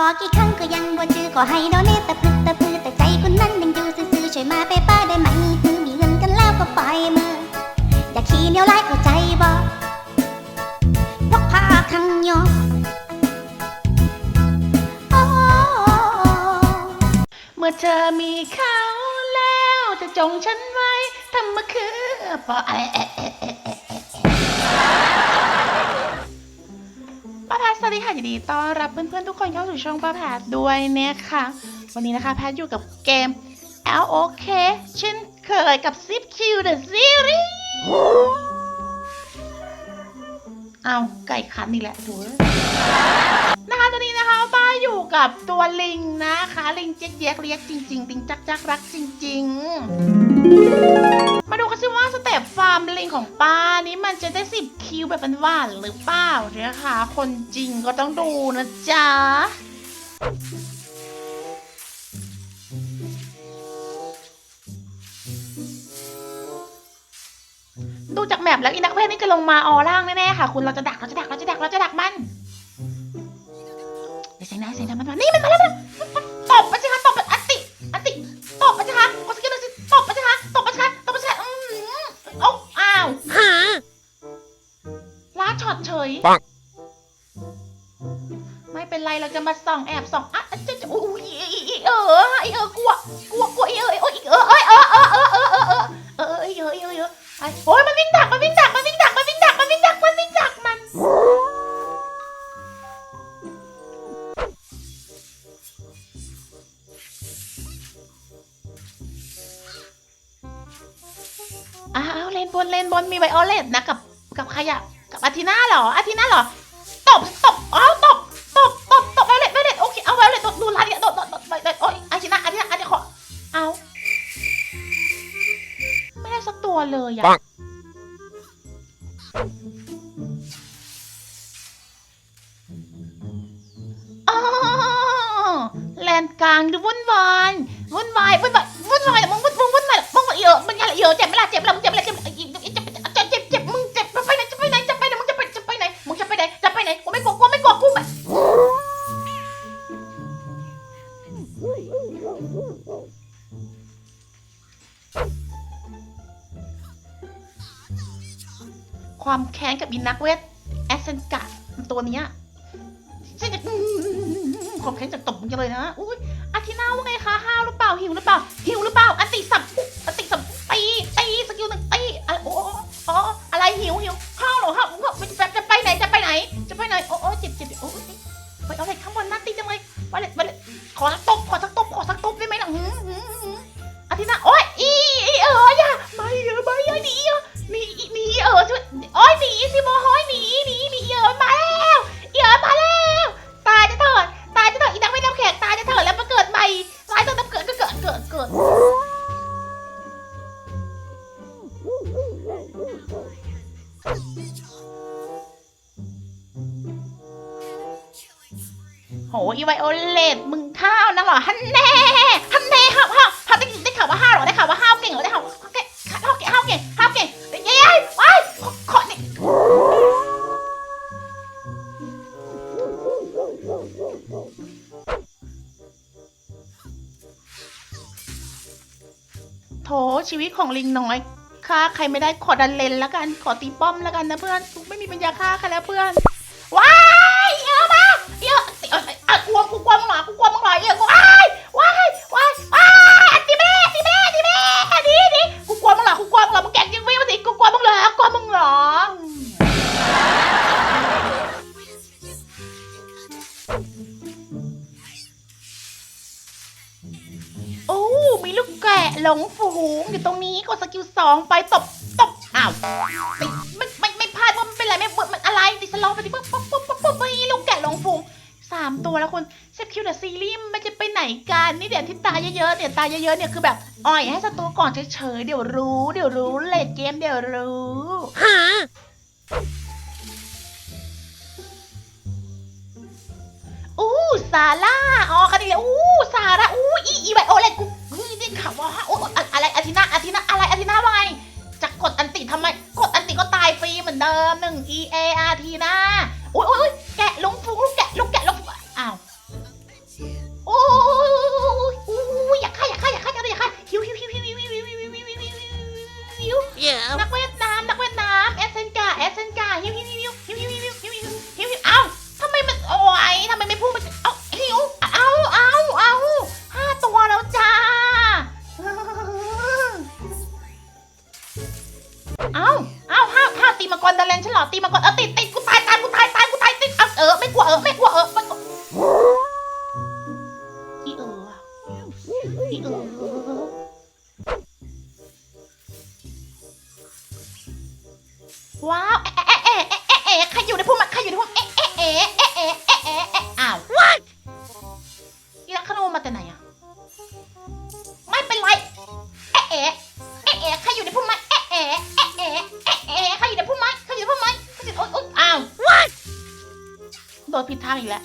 ขอกี่ครั้งก็ยังบ่จือขอให้โดนเนตตะพึดตะพือแต่ใจคนนั้นยังอยู่ซื่อๆช่วยมาไปป้าได้ไหมคือมีเงินกันแล้วก็ปล่อยมืออย่าขี้เหนียวไล่เข้าใจบ่พกพาคังยอโอ้เมื่อเธอมีเขาแล้วจะจงฉันไว้ทำมาคือพอเอาแพทสวัสดีค่ะยินดีต้อนรับเพื่อนๆทุกคนเข้าสู่ช่องป้าแพทด้วยนะคะ วันนี้นะคะแพทอยู่กับเกม L O K เช่นเคยกับ Zip Q The Series เอาไก่คันนี่แหละดู ตอนนี้นะคะป้าอยู่กับตัวลิงนะคะ ลิงเจ๊กแยกเรียกจริงๆลิงจักจักรักจริง ๆ มาดูกันสิว่าสเต็ปฟาร์มลิงของป้านี้มันจะได้สิบคิวแบบหวานหรือเปล่านะคะ คนจริงก็ต้องดูนะจ๊ะดูจากแมปแล้วอีนักเวทนี่จะลงมาออล่างแน่ๆค่ะ คุณเราจะดักเราจะดักเราจะดักเราจะดักมัน เดี๋ยวเสียงนะเสียงนะมันมานี่มันมาแล้วมันมันตบมันสิคะตบมันอันติอันติตบมันสิคะกดสกิลเลยสิตบมันสิคะตบมันสิคะตบมันสิคะอืมเอ้าอ้าวล้าช็อตเฉยปัง ไม่เป็นไรเราจะมาส่องแอบส่องอะอะจะจะอุ้ยอีอีเอออีเออกลัวกลัวกลัวอีเออโอ้ยอีเออเอ้ยเออเออเออเออเออเออเออเอออีเอออีเอออีเออไอ้โอ้ยมันวิ่งดักมันวิ่งดักมันวิ่งดัก มีไวโอเลตนะกับกับใครอะกับอาทิน่าเหรออาทิน่าเหรอตบตบอ้าวตบตบตบตบไวโอเลตไวโอเลตโอเคเอาไวโอเลตดูดูร้านเนี่ยตบตบตบไวโอเลตโอ้ยอาทิน่าอาทิน่าอาทิน่าขอเอาไม่ได้สักตัวเลยอะปังอ๋อแลนกลางดูวุ่นวายวุ่นวายวุ่นวายวุ่นวายมึงวุ่นมึงวุ่นวายมึงเยอะมึงอะไรเยอะเจ็บไหมล่ะเจ็บแล้วมึงเจ็บอะไรเจ็บเจ็บ ความแค้นกับอินนักเวทแอสเซนกะตัวเนี้ยฉันจะความแค้นจะตบมึงเลยนะอุ้ยอาทิน่าว่าไงคะห้าวหรือเปล่าหิวหรือเปล่าหิวหรือเปล่าอันติสับอันติสับ อีไวโอเลตมึงข้าวนะเหรอฮันแน่ฮันแน่ห้าวห้าวห้าวได้ได้ข่าวว่าห้าวหรอได้ข่าวว่าห้าวเก่งหรอได้ข่าวว่าเก่งห้าวเก่งห้าวเก่งห้าวเก่งเย้ยว้ายขอขอนี่โถชีวิตของลิงน้อยฆ่าใครไม่ได้ขอดันเลนแล้วกันขอตีป้อมแล้วกันนะเพื่อนไม่มีปัญญาฆ่าใครแล้วเพื่อนว้า กูกลัวมึงเหรอกูกลัวมึงเหรอเยอะกูว้ายว้ายว้ายว้ายอันตีแม่ตีแม่ตีแม่ดีดีกูกลัวมึงเหรอกูกลัวมึงเหรอมึงแก่งยังวิ่งมาสิกูกลัวมึงเหรอกลัวมึงเหรอโอ้มีลูกแกะหลงฝูงอยู่ตรงนี้กดสกิลสองไปตบตบอ้าวไม่ไม่ไม่พลาดว่ามันเป็นอะไรไม่มันอะไรดิสลองไปดิปุ๊บปุ๊บปุ๊บามตัวแล้วคนเซฟคิวเดอะซีรีส์มันจะไปไหนกันนี่เดี๋ยวที่ตายเยอะๆเนี่ยตายเยอะๆเนี่ยคือแบบอ่อยให้ศัตรูก่อนเฉยๆเดี๋ยวรู้เดี๋ยวรู้เลดเกมเดี๋ยวรู้อู้ซาร่าอ๋อกันดีเลยอู้ซาร่าอู้อีอีไวโอเลตกูเฮ้ยนี่ข่าวว่าโอ้อะอะไรอาทินาอาทินาอะไรอาทินาว่าไงจะกดอันติทำไมกดอันติก็ตายฟรีเหมือนเดิมหนึ่ง E A R T นะอุ้ยอุ้ย นักเวทน้ำนักเวทน้ำแอสเซนกาแอสเซนกาฮิวฮิวฮิวฮิวฮิวฮิวฮิวฮิวฮิวฮิวเอ้าทำไมมันโอ้ยทำไมไม่พูดมันเอ้าหิวเอ้าเอ้าเอ้าห้าตัวแล้วจ้าเอ้าเอ้าห้าห้าตีมังกรดัาเลนฉันหรอตีมังกรเออติดติดกูตายตายกูตายตายกูตายติดเออเออไม่กลัวเออไม่กลัวเออมันอีเอออีเออ ว้าวเอ๊ะเอ๊ะเอ๊ะเอ๊ะเอ๊ะใครอยู่ในพุ่มใครอยู่ในพุ่มเอ๊ะเอ๊ะเอ๊ะเอ๊ะเอ๊ะเอ๊ะเอ๊ะเอ๊ะอ้าวอีลักขโมมาแต่ไหนอะไม่เป็นไรเอ๊ะเอ๊ะเอ๊ะเอ๊ะใครอยู่ในพุ่มไม้เอ๊ะเอ๊ะเอ๊ะเอ๊ะเอ๊ะใครอยู่ในพุ่มไม้ใครอยู่ในพุ่มไม้ใครอยู่โอ๊ยโอ๊ยอ้าวโดนผิดทางอีกแล้ว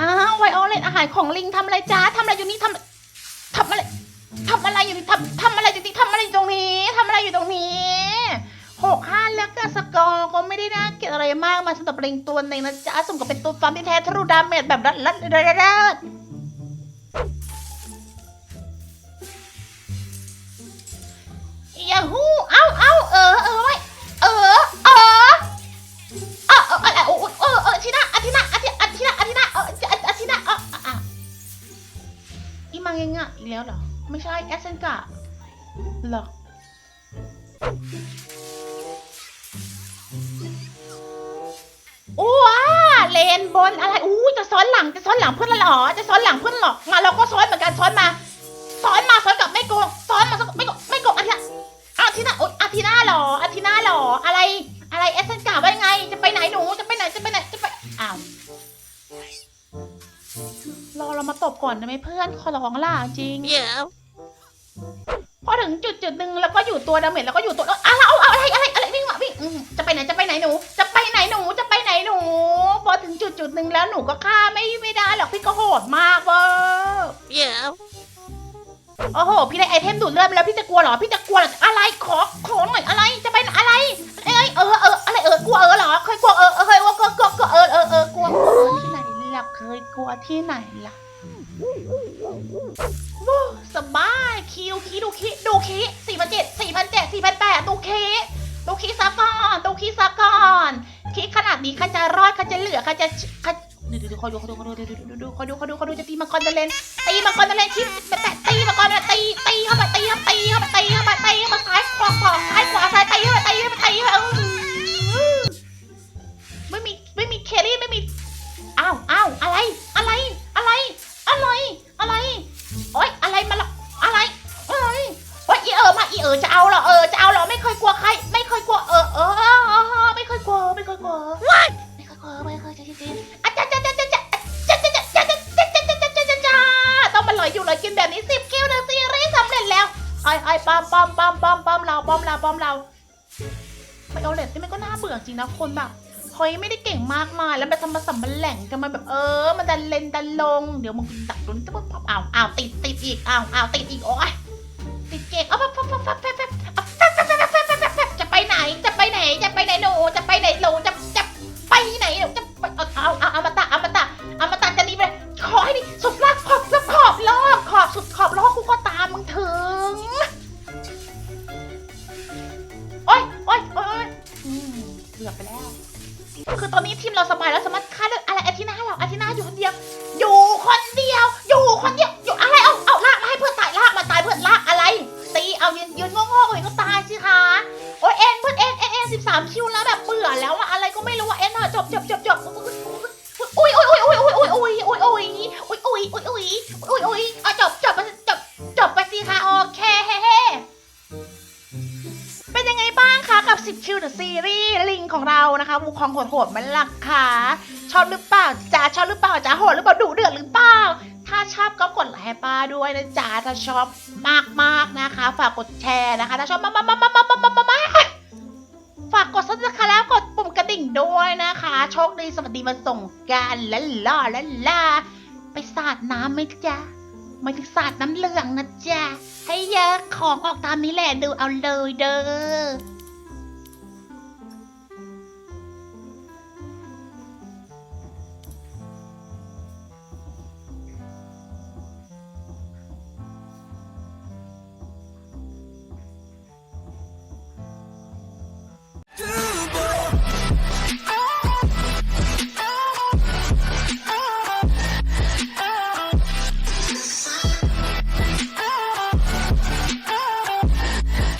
อ้าวไวโอเลตอาหารของลิงทำอะไรจ้าทำอะไรอยู่นี่ทำ ทำทำอะไรอยู่นี่ทำอะไรอยู่ตรงนี้ทำอะไรอยู่ตรงนี้หกห้าแล้วก็สกอร์ก็ไม่ได้น่าเกลียดอะไรมากมาสำหรับลิงตัวหนึ่งนะจ๊ะสมกับเป็นตัวฟาร์มที่แท้ทะลุดาเมจแบบรัดรัดรัดรัดยาฮูเอ้าเอ้าเออเออไว้เออเออเออเออเออเออเออเออทีน่าอาทิน่าอาทิอาทิน่าอาทิน่าเอออาทิน่าเอออะอีมังยังอะอีกแล้วเหรอ ไม่ใช่แอสเซนกะหรอกว้าเลนบนอะไรอู้จะซ้อนหลังจะซ้อนหลังเพื่อนแล้วหรอจะซ้อนหลังเพื่อนหรอมาเราก็ซ้อนเหมือนกันซ้อนมาซ้อนมาซ้อนกลับไม่โกงซ้อนมาซ้อนไม่โกงไม่โกงอาทิน่าอาทินาอ๊ยอาทินาหรออาทินาหรออะไร อะไรเอสเซนกาว่าไง จะไปไหนหนูจะไปไหนจะไปไหน ก่อนได้ไหมเพื่อนขอร้องล่ะจริง Yeah. พอถึงจุดจุดหนึ่งแล้วก็อยู่ตัวดาเมจแล้วก็อยู่ตัวแล้วเอาเอาเอาอะไรอะไรอะไรวิ่งมาวิ่งอืมจะไปไหนจะไปไหนหนู จะไปไหนหนูจะไปไหนหนู พอถึงจุดจุดหนึ่งแล้วหนูก็ฆ่าไม่ไม่ได้หรอกพี่ก็โหดมากเว้ย Yeah. โอ้โห พี่ได้ไอเทมดูดเลือดมาแล้วพี่จะกลัวเหรอพี่จะกลัวเหรออะไรขอขอหน่อยอะไร กลัวที่ไหนล่ะวู้สบายคิวคิดูคิดูคิสี่พันเจ็ดสี่พันเจ็ดสี่พันแปดดูคิดูคิซะก่อนดูคิซะก่อนคิขนาดนี้ข้าจะรอดข้าจะเหลือข้าจะข้าดูดูดูคอยดูคอยดูคอยดูดูดูดูคอยดูคอยดูคอยดูจะตีมังกรจะเล่นตีมังกรจะเล่นคิดแต่แต่ตีมังกรเนี่ยตีตีเข้าไปตีเข้าไปตีเข้าไปตีเข้าไปตีเข้าไปซ้ายขวาขวาซ้ายขวาซ้ายตีเข้าไปตีเข้าไปตีเข้าไปอื้อไม่มีไม่มีเคลรี่ไม่มีอ้าวอ้าวอะไรอะไรอะไร เออจะเอาเหรอเออจะเอาเหรอไม่เคยกลัวใคร ไม่เคยกลัวเออเออเออไม่เคยกลัวไม่เคยกลัวไม่เคยกลัวไม่เคยจริงอาจารย์อาจารย์อาจารย์อาจารย์อาจารย์อาจารย์อาจารย์อาจารย์อาจารย์อาจารย์อาจ้าต้องมาลอยอยู่ลอยกินแบบนี้สิบคิวในซีรีส์สำเร็จแล้วไอ้ไอ้ปอมปอมปอมปอมปอมเราปอมเราปอมเราไม่เอาเลยนี่มันก็น่าเบื่อจริงนะคนแบบเฮ้ยไม่ได้เก่งมากมายแล้วมันทำมาสัมบันแหล่งกันมาแบบเออ มันดันเลนดันลง เดี๋ยวมึงตัดโดนจะปุ๊บอ้าวอ้าวติดติดอีกอ้าวอ้าวติดอีกโอ้ย ติดเกงเอาปั๊บปั๊บปั๊บปั๊บปั๊บปั๊บปั๊บปั๊บปั๊บปั๊บปั๊บปั๊บจะไปไหน จะไปไหน จะไปไหนหนูจะไปไหนหนูจะจะไปไหนหนูจะไปเอาเอาเอาอมาตะอมาตะอมาตะจะหนีไปขอให้ดิสุดลากขอบสุดขอบโลกขอบสุดขอบโลกกูก็ตามมึงถึงโอ๊ยโอ๊ยโอ๊ยอืมเกือบไปแล้ว คือตอนนี้ทีมเราสบายแล้วส 90 คิวเดอะซีรีส์ลิงของเรานะคะวูคองโหดๆมันหลักค่ะชอบหรือเปล่าจ๋าชอบหรือเปล่าจ๋าโหดหรือเปล่าดุเดือดหรือเปล่าถ้าชอบก็กดไลค์ป้าด้วยนะจ๋าถ้าชอบมากๆนะคะ ฝากกดแชร์นะคะถ้าชอบมากๆๆๆๆฝากกดซับสไครต์แล้วกดปุ่มกระดิ่งด้วยนะคะ โชคดีสวัสดีมาส่งกันและล่อและล่าไปสาดน้ำไหมจ๊ะม่ถึงสาดน้ำเหลืองนะจ๊ะให้เยอะของออกตามนี้แหละดูเอาเลยเด้อ